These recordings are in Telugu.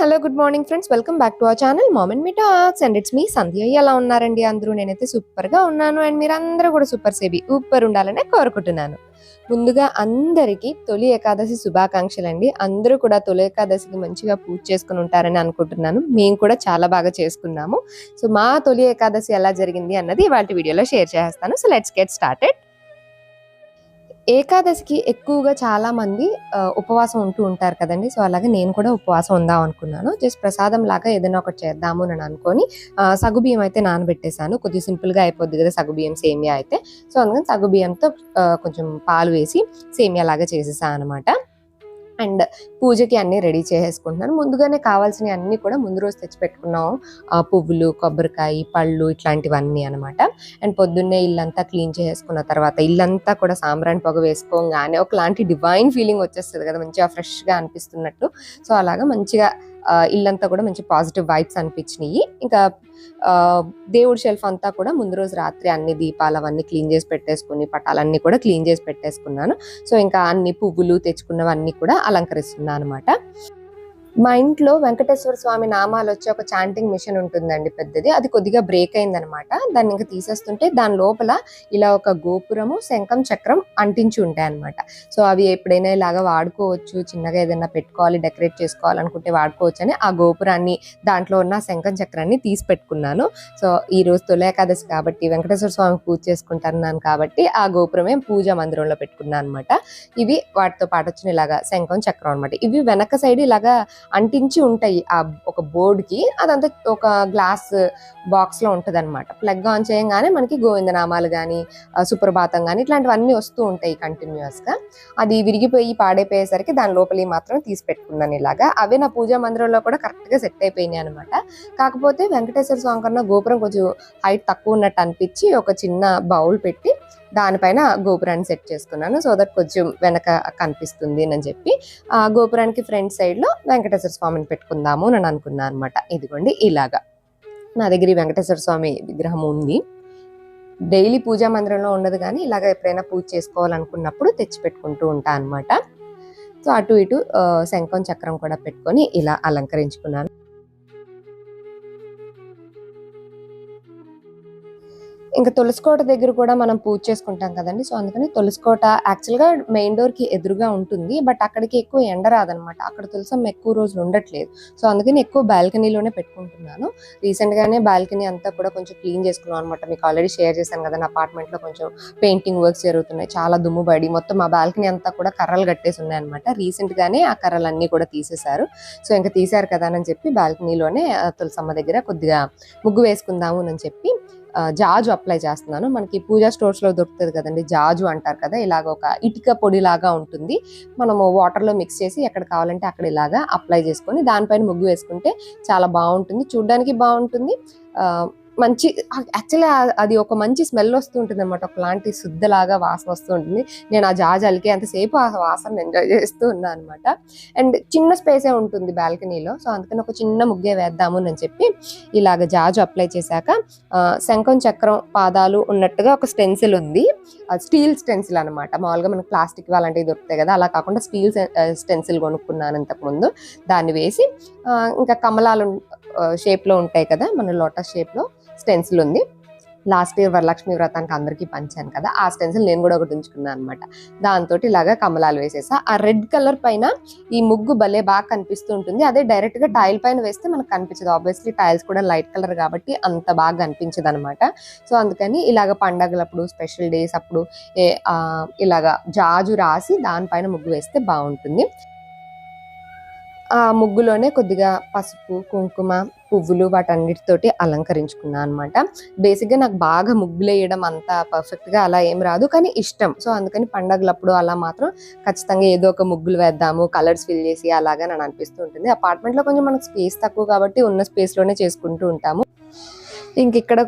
Hello good morning friends. Welcome back to our channel mom and me talks and it's me Sandhya. ఎలా ఉన్నారండి అందరూ? నేనైతే సూపర్గా ఉన్నాను. అండ్ మీరందరూ కూడా సూపర్ సేబీ ఊపర్ ఉండాలని కోరుకుంటున్నాను. ముందుగా అందరికీ తొలి ఏకాదశి శుభాకాంక్షలు అండి అందరూ కూడా తొలి ఏకాదశికి మంచిగా పూజ చేసుకుని ఉంటారని అనుకుంటున్నాను. మేము కూడా చాలా బాగా చేసుకున్నాము. సో మా తొలి ఏకాదశి ఎలా జరిగింది అన్నది ఇవాళ వీడియోలో షేర్ చేస్తాను. So let's get started. ఏకాదశికి ఎక్కువగా చాలా మంది ఉపవాసం ఉంటూ ఉంటారు కదండి. సో అలాగే నేను కూడా ఉపవాసం ఉందాం అనుకున్నాను. జస్ట్ ప్రసాదం లాగా ఏదైనా ఒకటి చేద్దాము అని అనుకొని సగుబియ్యం అయితే నానబెట్టేశాను. కొద్దిగా సింపుల్గా అయిపోద్ది కదా సగ్గుబియ్యం సేమియా అయితే. సో అందుకని సగుబియ్యంతో కొంచెం పాలు వేసి సేమియా లాగా చేసేసాను అనమాట. అండ్ పూజకి అన్ని రెడీ చేసేసుకుంటున్నాను. ముందుగానే కావాల్సినవి అన్ని కూడా ముందు రోజు తెచ్చిపెట్టుకున్నాం. ఆ, పువ్వులు కొబ్బరికాయ పళ్ళు ఇట్లాంటివన్నీ అనమాట అండ్ పొద్దున్నే ఇల్లంతా క్లీన్ చేసుకున్న తర్వాత ఇల్లంతా కూడా సాంబ్రాణి పొగ వేసుకోగానే ఒకలాంటి డివైన్ ఫీలింగ్ వచ్చేస్తుంది కదా మంచిగా ఫ్రెష్గా అనిపిస్తున్నట్టు. సో అలాగా మంచిగా ఇల్లంతా కూడా మంచి పాజిటివ్ వైబ్స్ అనిపించినాయి. ఇంకా ఆ, దేవుడి షెల్ఫ్ అంతా కూడా ముందు రోజు రాత్రి అన్ని దీపాలు అవన్నీ క్లీన్ చేసి పెట్టేసుకుని పటాలన్నీ కూడా క్లీన్ చేసి పెట్టేసుకున్నాను. సో ఇంకా అన్ని పువ్వులు తెచ్చుకున్నవన్నీ కూడా అలంకరిస్తున్నాను అనమాట మా ఇంట్లో వెంకటేశ్వర స్వామి నామాలు వచ్చే ఒక చాంటింగ్ మిషన్ ఉంటుందండి పెద్దది. అది కొద్దిగా బ్రేక్ అయిందనమాట. దాన్ని ఇంకా తీసేస్తుంటే దాని లోపల ఇలా ఒక గోపురము శంఖం చక్రం అంటించి ఉంటాయి అనమాట సో అవి ఎప్పుడైనా ఇలాగా వాడుకోవచ్చు. చిన్నగా ఏదైనా పెట్టుకోవాలి డెకరేట్ చేసుకోవాలనుకుంటే వాడుకోవచ్చు అని ఆ గోపురాన్ని దాంట్లో ఉన్న శంఖం చక్రాన్ని తీసి పెట్టుకున్నాను. సో ఈ రోజు తొలి ఏకాదశి కాబట్టి వెంకటేశ్వర స్వామి పూజ చేసుకుంటున్నాను కాబట్టి ఆ గోపురమే పూజ మందిరంలో పెట్టుకున్నాను అనమాట ఇవి వాటితో పాటు వచ్చిన ఇలాగా శంఖం చక్రం అనమాట ఇవి వెనక సైడ్ ఇలాగా అంటించి ఉంటాయి ఆ ఒక బోర్డుకి. అదంతా ఒక గ్లాస్ బాక్స్లో ఉంటుంది అనమాట ప్లగ్ ఆన్ చేయగానే మనకి గోవిందనామాలు కానీ సుప్రభాతం కానీ ఇట్లాంటివన్నీ వస్తూ ఉంటాయి కంటిన్యూస్గా అది విరిగిపోయి పాడైపోయేసరికి దాని లోపలి మాత్రం తీసి పెట్టుకున్నాను ఇలాగా. అవే నా పూజా మందిరంలో కూడా కరెక్ట్గా సెట్ అయిపోయినాయి అనమాట కాకపోతే వెంకటేశ్వర స్వామి కన్నా గోపురం కొంచెం హైట్ తక్కువ ఉన్నట్టు అనిపించి ఒక చిన్న బౌల్ పెట్టి దానిపైన గోపురాన్ని సెట్ చేసుకున్నాను. సో దట్ కొంచెం వెనక కనిపిస్తుంది అని చెప్పి ఆ గోపురానికి ఫ్రంట్ సైడ్లో వెంకటేశ్వర స్వామిని పెట్టుకుందాము అని అనుకున్నాను అనమాట ఇదిగోండి ఇలాగా. నా దగ్గర వెంకటేశ్వర స్వామి విగ్రహం ఉంది. డైలీ పూజా మందిరంలో ఉండదు కానీ ఇలాగ ఎప్పుడైనా పూజ చేసుకోవాలనుకున్నప్పుడు తెచ్చి పెట్టుకుంటూ ఉంటా అనమాట సో అటు ఇటు శంఖం చక్రం కూడా పెట్టుకొని ఇలా అలంకరించుకున్నాను. ఇంకా తులసికోట దగ్గర కూడా మనం పూజ చేసుకుంటాం కదండి. సో అందుకని తులసికోట యాక్చువల్గా మెయిన్ డోర్కి ఎదురుగా ఉంటుంది. బట్ అక్కడికి ఎక్కువ ఎండ రాదనమాట అక్కడ తులసం ఎక్కువ రోజులు ఉండట్లేదు. సో అందుకని ఎక్కువ బాల్కనీలోనే పెట్టుకుంటున్నాను. రీసెంట్గానే బాల్కనీ అంతా కూడా కొంచెం క్లీన్ చేసుకున్నాం అనమాట మీకు ఆల్రెడీ షేర్ చేశాను కదా నా అపార్ట్మెంట్లో కొంచెం పెయింటింగ్ వర్క్స్ జరుగుతున్నాయి. చాలా దుమ్ము పడి మొత్తం మా బాల్కనీ అంతా కూడా కర్రలు కట్టేసి ఉన్నాయి అనమాట రీసెంట్గానే ఆ కర్రలన్నీ కూడా తీసేశారు. సో ఇంకా తీశారు కదా అని చెప్పి బాల్కనీలోనే తులసమ్మ దగ్గర కొద్దిగా ముగ్గు వేసుకుందాము అని చెప్పి జాజు అప్లై చేస్తున్నాను. మనకి పూజా స్టోర్స్లో దొరుకుతుంది కదండి జాజు అంటారు కదా ఇలాగ ఒక ఇటుక పొడి లాగా ఉంటుంది. మనము వాటర్లో మిక్స్ చేసి ఎక్కడ కావాలంటే అక్కడ ఇలాగా అప్లై చేసుకొని దానిపైన ముగ్గు వేసుకుంటే చాలా బాగుంటుంది. చూడడానికి బాగుంటుంది. మంచి యాక్చువల్లీ అది ఒక మంచి స్మెల్ వస్తూ ఉంటుంది అనమాట ఒకలాంటి శుద్ధలాగా వాసన వస్తూ ఉంటుంది నేను ఆ జాజు అంతసేపు ఆ వాసన ఎంజాయ్ చేస్తూ ఉన్నాను అనమాట అండ్ చిన్న స్పేసే ఉంటుంది బాల్కనీలో. సో అందుకని ఒక చిన్న ముగ్గే వేద్దాము అని చెప్పి ఇలాగ జాజు అప్లై చేశాక శంఖం చక్రం పాదాలు ఉన్నట్టుగా ఒక స్టెన్సిల్ ఉంది. స్టీల్ స్టెన్సిల్ అన్నమాట. మామూలుగా మనకు ప్లాస్టిక్ అలాంటివి దొరుకుతాయి కదా. అలా కాకుండా స్టీల్ స్టెన్సిల్ కొనుక్కున్నాను ఇంతకుముందు దాన్ని వేసి ఇంకా కమలాలు షేప్లో ఉంటాయి కదా మన లోటస్ షేప్లో స్టెన్సిల్ ఉంది. లాస్ట్ ఇయర్ వరలక్ష్మి వ్రతానికి అందరికీ పంచాను కదా ఆ స్టెన్సిల్ నేను కూడా ఒకటి ఉంచుకున్నాను అనమాట దాంతో ఇలాగా కమలాలు వేసేసా. ఆ రెడ్ కలర్ పైన ఈ ముగ్గు భలే బాగా కనిపిస్తూ ఉంటుంది. అదే డైరెక్ట్గా టైల్ పైన వేస్తే మనకు కనిపించదు. ఆబ్వియస్లీ టైల్స్ కూడా లైట్ కలర్ కాబట్టి అంత బాగా కనిపించదు అనమాట సో అందుకని ఇలాగ పండగలప్పుడు స్పెషల్ డేస్ అప్పుడు ఏ, ఇలాగ జాజు రాసి దానిపైన ముగ్గు వేస్తే బాగుంటుంది. ఆ ముగ్గులోనే కొద్దిగా పసుపు కుంకుమ పువ్వులు వాటన్నిటితోటి అలంకరించుకున్నాను అనమాట బేసిక్గా నాకు బాగా ముగ్గులు వేయడం అంత పర్ఫెక్ట్గా అలా ఏం రాదు కానీ ఇష్టం. సో అందుకని పండగలప్పుడు అలా మాత్రం ఖచ్చితంగా ఏదో ఒక ముగ్గులు వేద్దాము కలర్స్ ఫిల్ చేసి అలాగా నాకు అనిపిస్తూ ఉంటుంది. అపార్ట్మెంట్లో కొంచెం మనకు స్పేస్ తక్కువ కాబట్టి ఉన్న స్పేస్లోనే చేసుకుంటూ ఉంటాము. ఇంక ఇక్కడ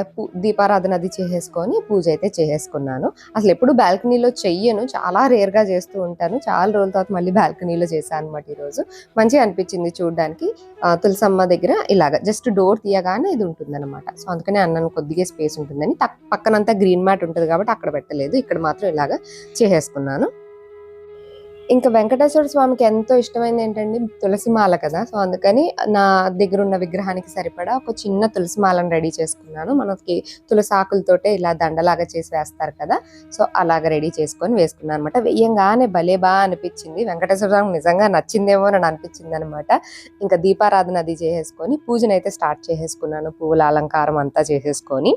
పూ- దీపారాధన అది చేసేసుకొని పూజ అయితే చేసేసుకున్నాను. అసలు ఎప్పుడు బాల్కనీలో చెయ్యను. చాలా రేర్గా చేస్తూ ఉంటాను. చాలా రోజుల తర్వాత మళ్ళీ బాల్కనీలో చేశాను అనమాట ఈరోజు. మంచిగా అనిపించింది చూడడానికి. తులసమ్మ దగ్గర ఇలాగ జస్ట్ డోర్ తీయగానే ఇది ఉంటుంది అనమాట సో అందుకనే అన్నాను కొద్దిగా స్పేస్ ఉంటుందని. పక్కనంతా గ్రీన్ మ్యాట్ ఉంటుంది కాబట్టి అక్కడ పెట్టలేదు. ఇక్కడ మాత్రం ఇలాగ చేసేసుకున్నాను. ఇంకా వెంకటేశ్వర స్వామికి ఎంతో ఇష్టమైంది ఏంటండి తులసి మాల కదా. సో అందుకని నా దగ్గర ఉన్న విగ్రహానికి సరిపడా ఒక చిన్న తులసిమాలను రెడీ చేసుకున్నాను. మనకి తులసి ఆకులతోటే ఇలా దండలాగా చేసి వేస్తారు కదా. సో అలాగ రెడీ చేసుకొని వేసుకున్నాను అనమాట వెయ్యంగానే భలే బా అనిపించింది. వెంకటేశ్వర స్వామి నిజంగా నచ్చిందేమో అని అనిపించింది అనమాట ఇంకా దీపారాధన అది చేసేసుకొని పూజనైతే అయితే స్టార్ట్ చేసేసుకున్నాను. పువ్వుల అలంకారం అంతా చేసేసుకొని.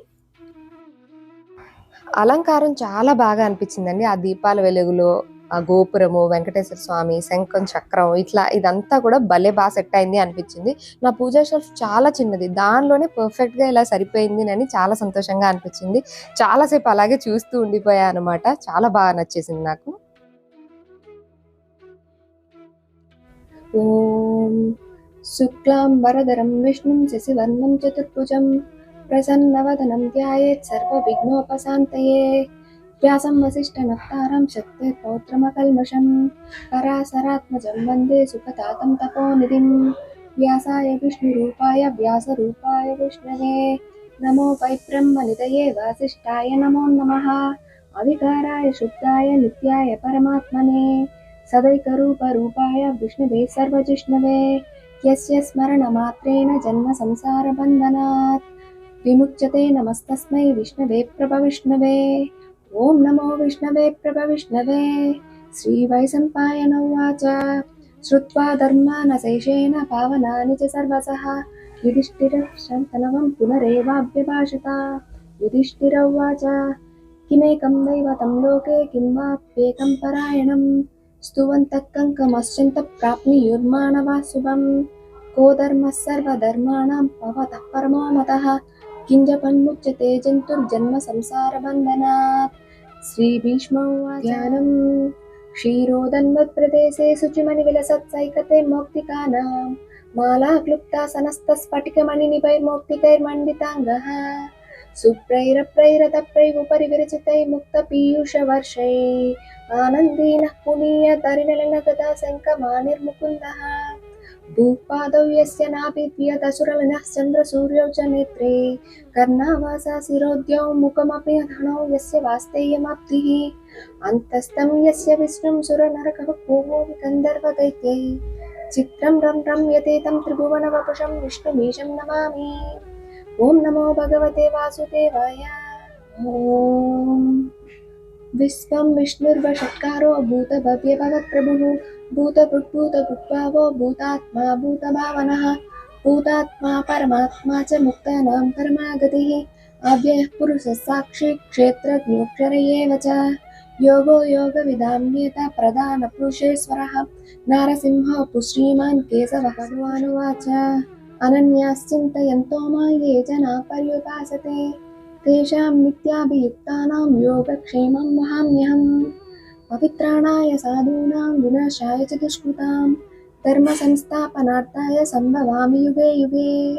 అలంకారం చాలా బాగా అనిపించిందండి. ఆ దీపాల వెలుగులో ఆ గోపురము వెంకటేశ్వర స్వామి శంఖం చక్రం ఇట్లా ఇదంతా కూడా భలే బాగా సెట్ అయింది అనిపించింది. నా పూజా షెల్ఫ్ చాలా చిన్నది. దానిలోనే పర్ఫెక్ట్గా ఇలా సరిపోయింది అని చాలా సంతోషంగా అనిపించింది. చాలాసేపు అలాగే చూస్తూ ఉండిపోయా అనమాట చాలా బాగా నచ్చేసింది నాకు. ఓం శుక్లాం వరదరం విష్ణుం శశివర్ణం చతుర్భుజం ప్రసన్నవదనం ధ్యాయేత్ సర్వ విఘ్నోపశాంతయే వ్యాసం వసిష్ఠ నప్తారం శక్తి పౌత్రమకల్మషం పరాశరాత్మజం వందే సుఖతాతం తపోనిధిం వ్యాసాయ విష్ణురూపాయ వ్యాసరూపాయ విష్ణవే నమో వై బ్రహ్మనిదయే వాసిష్ఠాయ నమో నమః అవికారాయ శుద్ధాయ నిత్యాయ పరమాత్మనే సదైకరూపరూపాయ విష్ణువే సర్వజిష్ణవే యస్య స్మరణమాత్రేణ జన్మ సంసారబంధనాత్ ॐ नमो विष्णवे प्रभविष्णवे श्रीवैसम्पायन उवाच। श्रुत्वा धर्मानशेषेण पावनानि च सर्वसः युधिष्ठिरः शन्तनवं पुनरेवाभ्यभाषता। युधिष्ठिर उवाच, किमेकं दैवतं लोके किं वाप्येकं परायणं? स्तुवन्तः कङ्कमश्चन्तः प्राप्नुयुर्माणवा शुभं। को धर्मः सर्वधर्माणां भवतः परमो मतः किञ्जपन्मुच्यते जन्तुर्जन्म संसारबन्धनात्? श्रीभीष्म उवाच ध्यानं क्षीरोदन्वत्प्रदेशे शुचिमणिविलसत्सैकते मौक्तिकानां माला क्लुप्ता सुप्रैरप्रैरतप्रैरुपरि विरचितै मुक्तपीयूषवर्षैः आनन्दीनः पुनीयतरिनलिनगदा शङ्कमानिर्मुकुन्दः भूपादौ यस्य नाभिद्यदसुरलिनः चन्द्रसूर्यौ च नेत्रे। कर्णावासा शिरोद्यौ मुखमपि धणौ यस्य वास्तेयमाप्तिः अन्तस्तं यस्य विष्णुं सुरनरकवपूवो विकन्दर्वदैत्यै चित्रं रं रम्यते तं त्रिभुवनवपुषं विष्णुमीशं नमामि। ॐ नमो भगवते वासुदेवाय। ॐ। विश्वं विष्णुर्वषट्कारो भूतभव्यभवत्प्रभुः। भूतभृद्भूतभुक्भावो भूतात्मा भूतभावनः भूतात्मा परमात्मा च मुक्तानां परमागतिः अव्ययः पुरुषः साक्षी क्षेत्रज्ञोक्षर एव च। योगो योगविदां नेता प्रधानपुरुषेश्वरः। नारसिंहो पुश्रीमान् केशवः भगवानुवाच अनन्याश्चिन्तयन्तो मा ये जना पर्युपासते। तेषां नित्याभियुक्तानां योगक्षेमं वहाम्यहम् पवित्राणाय साधूनां विनाशाय च दुष्कृतां, धर्मसंस्थापनार्थाय सम्भवामि युगे युगे।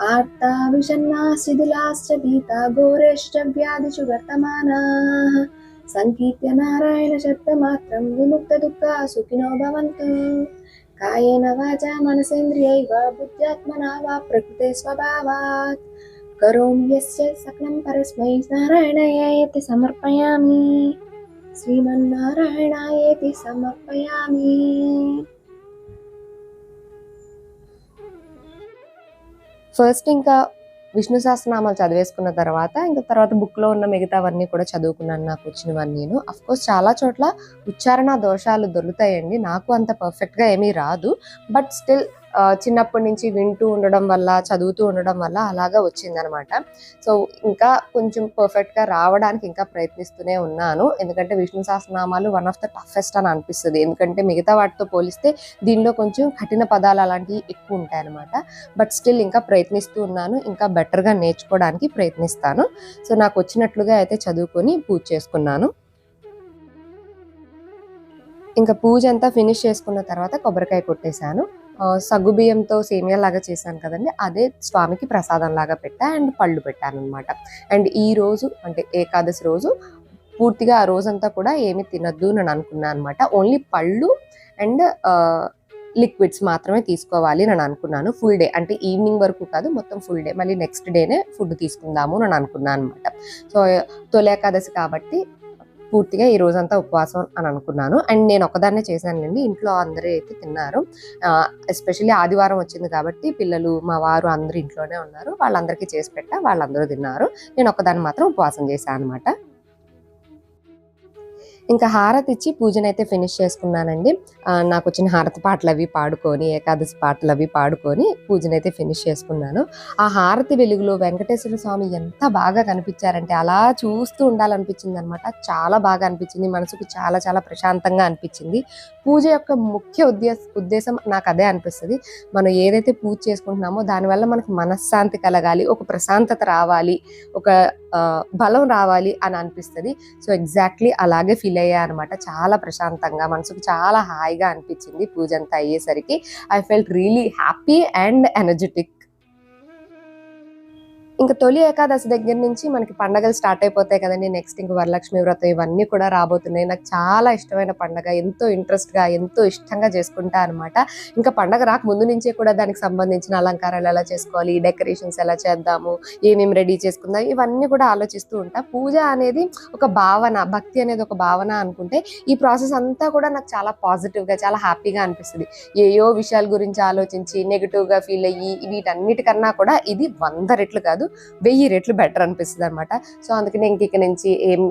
आर्ता विषण्णाः शिथिलाश्च भीता घोरेश्च व्याधिषु वर्तमानाः सङ्कीर्त्य नारायणशब्दमात्रं विमुक्तदुःखा सुखिनो भवन्तु। कायेन वाचा मनसेन्द्रियैव, बुद्ध्यात्मना वा प्रकृते स्वभावात्। करोमि यस्य सकलं परस्मै नारायणायेति समर्पयामि। శ్రీమన్నారాయణాయేతి సమర్పయామి ఫస్ట్ ఇంకా విష్ణు సహస్రనామాలు చదివేసుకున్న తర్వాత ఇంకా తర్వాత బుక్లో ఉన్న మిగతావన్నీ కూడా చదువుకున్నాను నాకు వచ్చినవన్నీ నేను. కోర్స్ చాలా చోట్ల ఉచ్చారణ దోషాలు దొరుకుతాయండి. నాకు అంత పర్ఫెక్ట్గా ఏమీ రాదు. బట్ స్టిల్ చిన్నప్పటి నుంచి వింటూ ఉండడం వల్ల చదువుతూ ఉండడం వల్ల అలాగా వచ్చిందనమాట. సో ఇంకా కొంచెం పర్ఫెక్ట్గా రావడానికి ఇంకా ప్రయత్నిస్తూనే ఉన్నాను. ఎందుకంటే విష్ణు సహస్రనామాలు వన్ ఆఫ్ ద టఫెస్ట్ అని అనిపిస్తుంది. ఎందుకంటే మిగతా వాటితో పోలిస్తే దీనిలో కొంచెం కఠిన పదాలు అలాంటివి ఎక్కువ ఉంటాయి అనమాట బట్ స్టిల్ ఇంకా ప్రయత్నిస్తూ ఉన్నాను. ఇంకా బెటర్గా నేర్చుకోవడానికి ప్రయత్నిస్తాను. సో నాకు వచ్చినట్లుగా అయితే చదువుకొని పూజ చేసుకున్నాను. ఇంకా పూజ అంతా ఫినిష్ చేసుకున్న తర్వాత కొబ్బరికాయ కొట్టేశాను. సగ్గుబియ్యంతో సేమియా లాగా చేశాను కదండి. అదే స్వామికి ప్రసాదం లాగా పెట్టా అండ్ పళ్ళు పెట్టాను అనమాట అండ్ ఈ రోజు అంటే ఏకాదశి రోజు పూర్తిగా ఆ రోజంతా కూడా ఏమి తినద్దు అని అనుకున్నాను అనమాట ఓన్లీ పళ్ళు అండ్ లిక్విడ్స్ మాత్రమే తీసుకోవాలి అని అనుకున్నాను. ఫుల్ డే అంటే ఈవినింగ్ వరకు కాదు మొత్తం ఫుల్ డే మళ్ళీ నెక్స్ట్ డేనే ఫుడ్ తీసుకుందాము అని అనుకున్నాను అనమాట సో తొలి ఏకాదశి కాబట్టి పూర్తిగా ఈ రోజంతా ఉపవాసం అని అనుకున్నాను. అండ్ నేను ఒకదాన్నే చేశానండి ఇంట్లో అందరూ అయితే తిన్నారు. ఎస్పెషల్లీ ఆదివారం వచ్చింది కాబట్టి పిల్లలు మా వారు అందరూ ఇంట్లోనే ఉన్నారు. వాళ్ళందరికీ చేసి పెట్టా వాళ్ళందరూ తిన్నారు. నేను ఒకదాన్ని మాత్రం ఉపవాసం చేశాను అనమాట ఇంకా హారతి ఇచ్చి పూజనైతే ఫినిష్ చేసుకున్నానండి. నాకు వచ్చిన హారతి పాటలు అవి పాడుకొని ఏకాదశి పాటలు అవి పాడుకొని పూజనైతే ఫినిష్ చేసుకున్నాను. ఆ హారతి వెలుగులో వెంకటేశ్వర స్వామి ఎంత బాగా కనిపించారంటే అలా చూస్తూ ఉండాలనిపించింది అనమాట చాలా బాగా అనిపించింది. మనసుకు చాలా చాలా ప్రశాంతంగా అనిపించింది. పూజ యొక్క ముఖ్య ఉద్దేశ ఉద్దేశం నాకు అదే అనిపిస్తుంది. మనం ఏదైతే పూజ చేసుకుంటున్నామో దానివల్ల మనకు మనశ్శాంతి కలగాలి ఒక ప్రశాంతత రావాలి ఒక బలం రావాలి అని అనిపిస్తుంది. సో ఎగ్జాక్ట్లీ అలాగే ఫీల్ అయ్యా అనమాట చాలా ప్రశాంతంగా మనసుకు చాలా హాయిగా అనిపించింది పూజ అంతా అయ్యేసరికి. I felt really happy and energetic ఇంకా తొలి ఏకాదశి దగ్గర నుంచి మనకి పండగలు స్టార్ట్ అయిపోతాయి కదండి. నెక్స్ట్ ఇంక వరలక్ష్మి వ్రతం ఇవన్నీ కూడా రాబోతున్నాయి. నాకు చాలా ఇష్టమైన పండగ. ఎంతో ఇంట్రెస్ట్గా ఎంతో ఇష్టంగా చేసుకుంటా అనమాట ఇంకా పండగ రాక ముందు నుంచే కూడా దానికి సంబంధించిన అలంకారాలు ఎలా చేసుకోవాలి డెకరేషన్స్ ఎలా చేద్దాము ఏమేమి రెడీ చేసుకుందాం ఇవన్నీ కూడా ఆలోచిస్తూ ఉంటా. పూజ అనేది ఒక భావన భక్తి అనేది ఒక భావన అనుకుంటే ఈ ప్రాసెస్ అంతా కూడా నాకు చాలా పాజిటివ్గా చాలా హ్యాపీగా అనిపిస్తుంది. ఏయో విషయాల గురించి ఆలోచించి నెగిటివ్గా ఫీల్ అయ్యి వీటన్నిటికన్నా కూడా ఇది వంద రెట్లు కాదు. వెయ్యి రెట్లు బెటర్ అనిపిస్తుంది అనమాట సో అందుకనే ఇంక ఇక నుంచి ఏం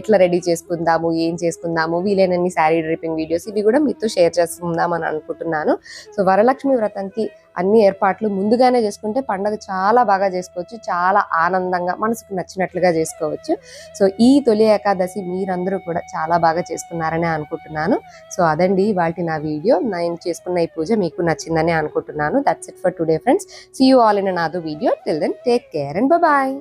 ఎట్లా రెడీ చేసుకుందాము ఏం చేసుకుందాము వీలైనన్ని శారీ డ్రిపింగ్ వీడియోస్ ఇవి కూడా మీతో షేర్ చేసుకుందాం అని అనుకుంటున్నాను. సో వరలక్ష్మి వ్రతంకి అన్ని ఏర్పాట్లు ముందుగానే చేసుకుంటే పండగ చాలా బాగా చేసుకోవచ్చు చాలా ఆనందంగా మనసుకు నచ్చినట్లుగా చేసుకోవచ్చు. సో ఈ తొలి ఏకాదశి మీరందరూ కూడా చాలా బాగా చేసుకున్నారని అనుకుంటున్నాను. సో అదండి వాటి నా వీడియో. నేను చేసుకున్న ఈ పూజ మీకు నచ్చిందని అనుకుంటున్నాను. That's it for today friends see you all in another video till then take care and bye